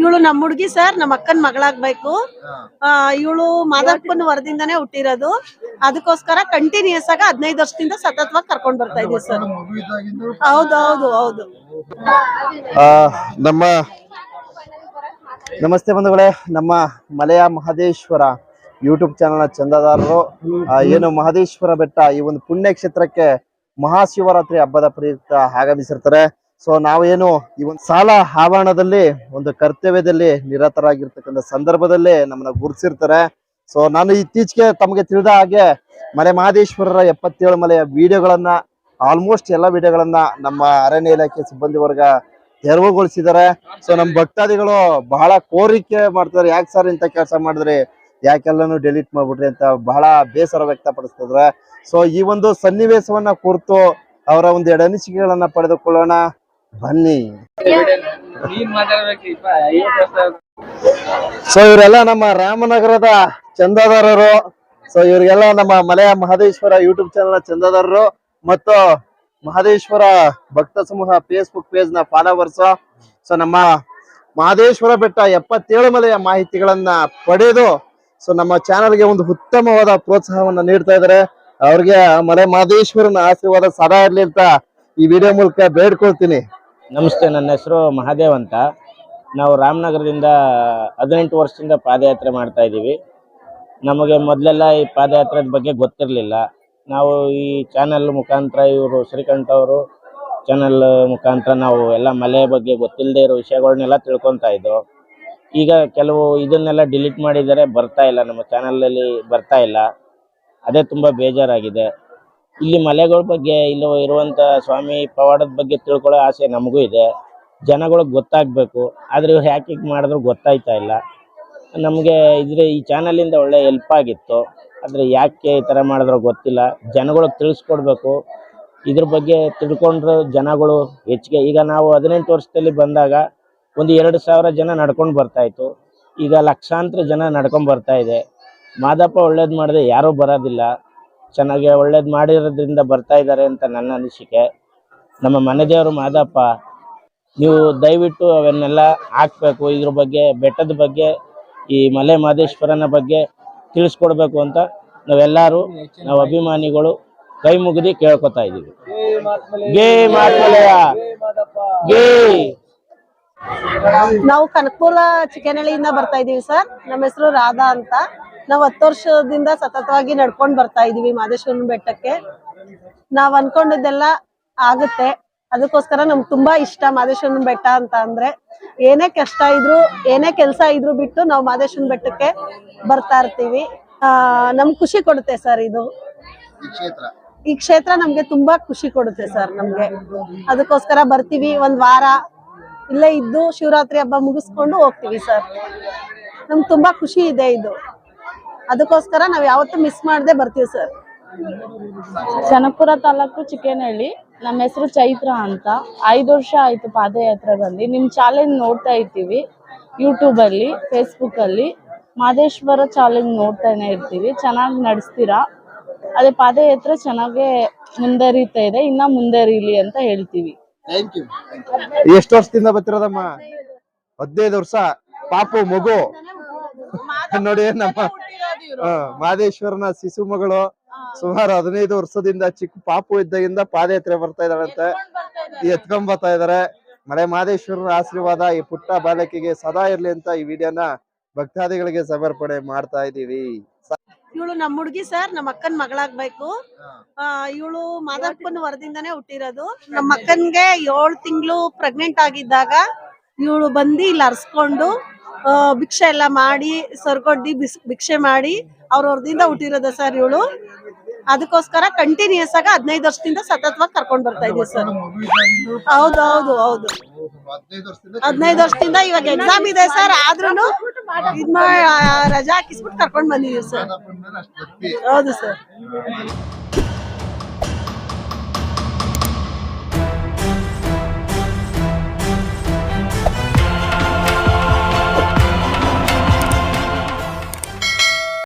ಇವಳು ನಮ್ಮ ಹುಡುಗಿ ಸರ್ ನಮ್ಮ ಅಕ್ಕನ ಮಗಳಾಗ್ಬೇಕು. ಇವಳು ಮಾದಪ್ಪನ ವರದಿಂದಾನೇ ಹುಟ್ಟಿರೋದು. ಅದಕ್ಕೋಸ್ಕರ ಕಂಟಿನ್ಯೂಸ್ ಆಗ ಹದಿನೈದು ವರ್ಷದಿಂದ ಸತತವಾಗಿ ಕರ್ಕೊಂಡ್ ಬರ್ತಾ ಇದೀವಿ ಸರ್. ಹೌದು ಹೌದು. ಹೌದು ಆ, ನಮ್ಮ ನಮಸ್ತೆ ಬಂಧುಗಳೇ ನಮ್ಮ ಮಲೆಯ ಮಹದೇಶ್ವರ ಯೂಟ್ಯೂಬ್ ಚಾನಲ್ ಚಂದಾದಾರರು. ಏನು ಮಹದೇಶ್ವರ ಬೆಟ್ಟ ಈ ಒಂದು ಪುಣ್ಯ ಕ್ಷೇತ್ರಕ್ಕೆ ಮಹಾಶಿವರಾತ್ರಿ ಹಬ್ಬದ ಪ್ರಯುಕ್ತ ಆಗಮಿಸಿರ್ತಾರೆ ಸೊ ನಾವೇನು ಈ ಒಂದು ಸಾಲ ಆವರಣದಲ್ಲಿ, ಒಂದು ಕರ್ತವ್ಯದಲ್ಲಿ ನಿರತರಾಗಿರ್ತಕ್ಕಂಥ ಸಂದರ್ಭದಲ್ಲಿ ನಮ್ಮನ್ನ ಗುರುತಿಸಿರ್ತಾರೆ ಸೊ ನಾನು ಇತ್ತೀಚೆಗೆ ತಮಗೆ ತಿಳಿದ ಹಾಗೆ ಮಲೆ ಮಹದೇಶ್ವರರ ಎಪ್ಪತ್ತೇಳು ಮಲೆಯ ವಿಡಿಯೋಗಳನ್ನ ಆಲ್ಮೋಸ್ಟ್ ಎಲ್ಲ ವಿಡಿಯೋಗಳನ್ನ ನಮ್ಮ ಅರಣ್ಯ ಇಲಾಖೆ ಸಿಬ್ಬಂದಿ ವರ್ಗ ತೆರವುಗೊಳಿಸಿದ್ದಾರೆ. ಸೊ ನಮ್ಮ ಭಕ್ತಾದಿಗಳು ಬಹಳ ಕೋರಿಕೆ ಮಾಡ್ತಾರೆ ಯಾಕೆ ಸರ್ ಇಂಥ ಕೆಲಸ ಮಾಡಿದ್ರಿ? ಯಾಕೆಲ್ಲಾನು ಡಿಲೀಟ್ ಮಾಡ್ಬಿಟ್ರಿ ಅಂತ ಬಹಳ ಬೇಸರ ವ್ಯಕ್ತಪಡಿಸ್ತಿದ್ರೆ ಸೊ ಈ ಒಂದು ಸನ್ನಿವೇಶವನ್ನ ಕುರಿತು ಅವರ ಒಂದು ಎಡನಿಸಿಕೆಗಳನ್ನ ಪಡೆದುಕೊಳ್ಳೋಣ. ಬನ್ನಿ. ಸೊ ಇವರೆಲ್ಲ ನಮ್ಮ ರಾಮನಗರದ ಚಂದಾದಾರರು. ಸೊ ಇವರಿಗೆಲ್ಲ ನಮ್ಮ ಮಲೆಯ ಮಹದೇಶ್ವರ ಯೂಟ್ಯೂಬ್ ಚಾನಲ್ ಚಂದಾದಾರರು ಮತ್ತು ಮಹದೇಶ್ವರ ಭಕ್ತ ಸಮೂಹ ಫೇಸ್ಬುಕ್ ಪೇಜ್ನ ಫಾಲೋವರ್ಸ್ ಸೊ ನಮ್ಮ ಮಹದೇಶ್ವರ ಬೆಟ್ಟ ಎಪ್ಪತ್ತೇಳು ಮಲೆಯ ಮಾಹಿತಿಗಳನ್ನ ಪಡೆದು ಸೊ ನಮ್ಮ ಚಾನಲ್ಗೆ ಒಂದು ಉತ್ತಮವಾದ ಪ್ರೋತ್ಸಾಹವನ್ನ ನೀಡ್ತಾ ಇದ್ದಾರೆ. ಅವ್ರಿಗೆ ಮಲೆ ಮಹದೇಶ್ವರನ ಆಶೀರ್ವಾದ ಸದಾ ಇರ್ಲಿ ಅಂತ ಈ ವಿಡಿಯೋ ಮೂಲಕ ಬೇಡ್ಕೊಳ್ತೀನಿ. ನಮಸ್ತೆ, ನನ್ನ ಹೆಸರು ಮಹಾದೇವ್ ಅಂತ. ನಾವು ರಾಮನಗರದಿಂದ ಹದಿನೆಂಟು ವರ್ಷದಿಂದ ಪಾದಯಾತ್ರೆ ಮಾಡ್ತಾ ಇದ್ದೀವಿ. ನಮಗೆ ಮೊದಲೆಲ್ಲ ಈ ಪಾದಯಾತ್ರೆ ಬಗ್ಗೆ ಗೊತ್ತಿರಲಿಲ್ಲ. ನಾವು ಈ ಚಾನಲ್ ಮುಖಾಂತರ ಇವರು ಶ್ರೀಕಂಠ ಅವರು ಚಾನಲ್ ಮುಖಾಂತರ ನಾವು ಎಲ್ಲ ಮಲೆ ಬಗ್ಗೆ ಗೊತ್ತಿಲ್ಲದೆ ಇರೋ ವಿಷಯಗಳನ್ನೆಲ್ಲ ತಿಳ್ಕೊತಾ ಇದ್ದೋ. ಈಗ ಕೆಲವು ಇದನ್ನೆಲ್ಲ ಡಿಲೀಟ್ ಮಾಡಿದರೆ ಬರ್ತಾ ಇಲ್ಲ, ನಮ್ಮ ಚಾನಲಲ್ಲಿ ಬರ್ತಾ ಇಲ್ಲ. ಅದೇ ತುಂಬ ಬೇಜಾರಾಗಿದೆ. ಇಲ್ಲಿ ಮಲೆಗಳ ಬಗ್ಗೆ ಇಲ್ಲಿ ಇರುವಂತ ಸ್ವಾಮಿ ಪವಾಡದ ಬಗ್ಗೆ ತಿಳ್ಕೊಳ್ಳೋ ಆಸೆ ನಮಗೂ ಇದೆ. ಜನಗಳಿಗೆ ಗೊತ್ತಾಗಬೇಕು. ಆದ್ರೆ ಇವ್ರು ಯಾಕೆ ಹೀಗೆ ಮಾಡಿದ್ರು ಗೊತ್ತಾಯ್ತಾ ಇಲ್ಲ. ನಮಗೆ ಇದ್ರ ಈ ಚಾನಲಿಂದ ಒಳ್ಳೆ ಹೆಲ್ಪ್ ಆಗಿತ್ತು. ಆದರೆ ಯಾಕೆ ಈ ಥರ ಮಾಡಿದ್ರು ಗೊತ್ತಿಲ್ಲ. ಜನಗಳಿಗೆ ತಿಳಿಸ್ಕೊಡ್ಬೇಕು. ಇದ್ರ ಬಗ್ಗೆ ತಿಳ್ಕೊಂಡ್ರು ಜನಗಳು ಹೆಚ್ಚಿಗೆ. ಈಗ ನಾವು ಹದಿನೆಂಟು ವರ್ಷದಲ್ಲಿ ಬಂದಾಗ ಒಂದು ಎರಡು ಸಾವಿರ ಜನ ನಡ್ಕೊಂಡು ಬರ್ತಾ ಇತ್ತು. ಈಗ ಲಕ್ಷಾಂತರ ಜನ ನಡ್ಕೊಂಡು ಬರ್ತಾ ಇದೆ. ಮಾದಪ್ಪ ಒಳ್ಳೇದು ಮಾಡಿದೆ ಯಾರೂ ಬರೋದಿಲ್ಲ. ಚೆನ್ನಾಗಿ ಒಳ್ಳೇದು ಮಾಡಿರೋದ್ರಿಂದ ಬರ್ತಾ ಇದ್ದಾರೆ ಅಂತ ನನ್ನ ಅನಿಸಿಕೆ. ನಮ್ಮ ಮನೆ ದೇವರು ಮಾದಪ್ಪ, ನೀವು ದಯವಿಟ್ಟು ಅವನ್ನೆಲ್ಲ ಹಾಕ್ಬೇಕು. ಇದ್ರ ಬಗ್ಗೆ, ಬೆಟ್ಟದ ಬಗ್ಗೆ, ಈ ಮಲೆ ಮಹದೇಶ್ವರನ ಬಗ್ಗೆ ತಿಳಿಸ್ಕೊಡ್ಬೇಕು ಅಂತ ನಾವೆಲ್ಲರೂ, ನಾವು ಅಭಿಮಾನಿಗಳು ಕೈ ಮುಗಿದು ಕೇಳ್ಕೊತಾ ಇದೀವಿ ಗೇ ಗೇ! ನಾವು ಕನಕಪುರ ಚಿಕ್ಕನಹಳ್ಳಿಯಿಂದ ಬರ್ತಾ ಇದೀವಿ ಸರ್. ನಮ್ಮ ಹೆಸರು ರಾಧಾ ಅಂತ. ನಾವು ಹತ್ತು ವರ್ಷದಿಂದ ಸತತವಾಗಿ ನಡ್ಕೊಂಡ್ ಬರ್ತಾ ಇದೀವಿ ಮಾದೇಶ್ವರನ ಬೆಟ್ಟಕ್ಕೆ. ನಾವ್ ಅನ್ಕೊಂಡಿದ್ದೆಲ್ಲ ಆಗುತ್ತೆ. ಅದಕ್ಕೋಸ್ಕರ ನಮ್ಗೆ ತುಂಬಾ ಇಷ್ಟ ಮಾದೇಶ್ವರನ ಬೆಟ್ಟ ಅಂತ ಅಂದ್ರೆ. ಏನೇ ಕಷ್ಟ ಇದ್ರು, ಏನೇ ಕೆಲಸ ಇದ್ರು ಬಿಟ್ಟು ನಾವು ಮಾದೇಶ್ವರನ ಬೆಟ್ಟಕ್ಕೆ ಬರ್ತಾ ಇರ್ತೀವಿ. ಆ, ನಮ್ಗೆ ಖುಷಿ ಕೊಡುತ್ತೆ ಸರ್ ಇದು. ಈ ಕ್ಷೇತ್ರ ನಮ್ಗೆ ತುಂಬಾ ಖುಷಿ ಕೊಡುತ್ತೆ ಸರ್ ನಮ್ಗೆ. ಅದಕ್ಕೋಸ್ಕರ ಬರ್ತೀವಿ, ಒಂದ್ ವಾರ ಇಲ್ಲೇ ಇದ್ದು ಶಿವರಾತ್ರಿ ಹಬ್ಬ ಮುಗಿಸ್ಕೊಂಡು ಹೋಗ್ತೀವಿ ಸರ್. ನಮ್ಗೆ ತುಂಬಾ ಖುಷಿ ಇದೆ ಇದು. ಅದಕ್ಕೋಸ್ಕರ ನಾವ್ ಯಾವತ್ತೂ ಮಿಸ್ ಮಾಡದೆ ಬರ್ತೀವಿ ಸರ್ ಚನಪುರ ತಾಲೂಕು ಚಿಕ್ಕೇನಹಳ್ಳಿ. ನಮ್ಮ ಹೆಸರು ಚೈತ್ರ ಅಂತ. ಐದು ವರ್ಷ ಆಯ್ತು ಪಾದಯಾತ್ರೆ ಬಂದು. ನಿಮ್ ಚಾಲೆಂಜ್ ನೋಡ್ತಾ ಇರ್ತೀವಿ. ಯೂಟ್ಯೂಬ್ ಅಲ್ಲಿ ಫೇಸ್ಬುಕ್ ಅಲ್ಲಿ. ಮಾದೇಶ್ವರ ಚಾಲೆಂಜ್ ನೋಡ್ತಾನೆ ಇರ್ತೀವಿ. ಚೆನ್ನಾಗಿ ನಡೆಸ್ತೀರಾ? ಅದೇ ಪಾದಯಾತ್ರೆ ಚೆನ್ನಾಗೆ ಮುಂದರಿತಾ ಇದೆ. ಇನ್ನ ಮುಂದರಿಲಿ ಅಂತ ಹೇಳ್ತೀವಿ. ಎಷ್ಟು ವರ್ಷದಿಂದ ಬರ್ತಿರೋದಮ್ಮ? ಹದಿನೈದು ವರ್ಷ. ಪಾಪು ಮಗು. ನೋಡಿ ನಮ್ಮ ಮಾದೇಶ್ವರನ ಮಹದೇಶ್ವರನ ಶಿಶು ಮಗಳು ಸುಮಾರು ಹದಿನೈದು ವರ್ಷದಿಂದ ಚಿಕ್ಕ ಪಾಪು ಇದ್ದಾಗಿಂದ ಪಾದಯಾತ್ರೆ ಬರ್ತಾ ಇದ್ದಾಳಂತೆ. ಎತ್ಕೊಂಡ್ ಬರ್ತಾ ಇದಾರೆ ಮಳೆ ಮಹದೇಶ್ವರನ ಆಶೀರ್ವಾದ ಈ ಪುಟ್ಟ ಬಾಲಕಿಗೆ ಸದಾ ಇರ್ಲಿ ಅಂತ ಈ ವಿಡಿಯೋನ ಭಕ್ತಾದಿಗಳಿಗೆ ಸಮರ್ಪಣೆ ಮಾಡ್ತಾ ಇದೀವಿ ಇವಳು ನಮ್ಮ ಹುಡುಗಿ ಸರ್ ನಮ್ಮ ಅಕ್ಕನ ಮಗಳಾಗ್ಬೇಕು. ಆ ಇವಳು ಮಾದಪ್ಪನ ವರದಿಂದಾನೇ ಹುಟ್ಟಿರೋದು. ನಮ್ಮ ಅಕ್ಕನ್ಗೆ ಏಳು ತಿಂಗಳು ಪ್ರೆಗ್ನೆಂಟ್ ಆಗಿದ್ದಾಗ ಇವಳು ಬಂದು ಇಲ್ಲಿ ಅರ್ಸ್ಕೊಂಡು ಭಿಕ್ಷೆ ಎಲ್ಲ ಮಾಡಿ, ಸರ್ಗೊಡ್ಡಿ ಬಿಸ್, ಭಿಕ್ಷೆ ಮಾಡಿ ಅವ್ರವ್ರದಿಂದ ಹುಟ್ಟಿರೋದ ಸರ್ ಇವಳು ಅದಕ್ಕೋಸ್ಕರ ಕಂಟಿನ್ಯೂಸ್ ಆಗಿ ಹದಿನೈದು ವರ್ಷದಿಂದ ಸತತವಾಗಿ ಕರ್ಕೊಂಡ್ ಬರ್ತಾ ಇದೀವಿ ಸರ್. ಹೌದು ಹೌದು ಹೌದು. ಹದಿನೈದು ವರ್ಷದಿಂದ ಇವಾಗ ಎಕ್ಸಾಮ್ ಇದೆ ಸರ್, ಆದ್ರೂನು ಇದ್ ರಜಾ ಹಾಕಿಸ್ಬಿಟ್ಟು ಕರ್ಕೊಂಡ್ ಬಂದಿದೀವಿ ಸರ್. ಹೌದು ಸರ್.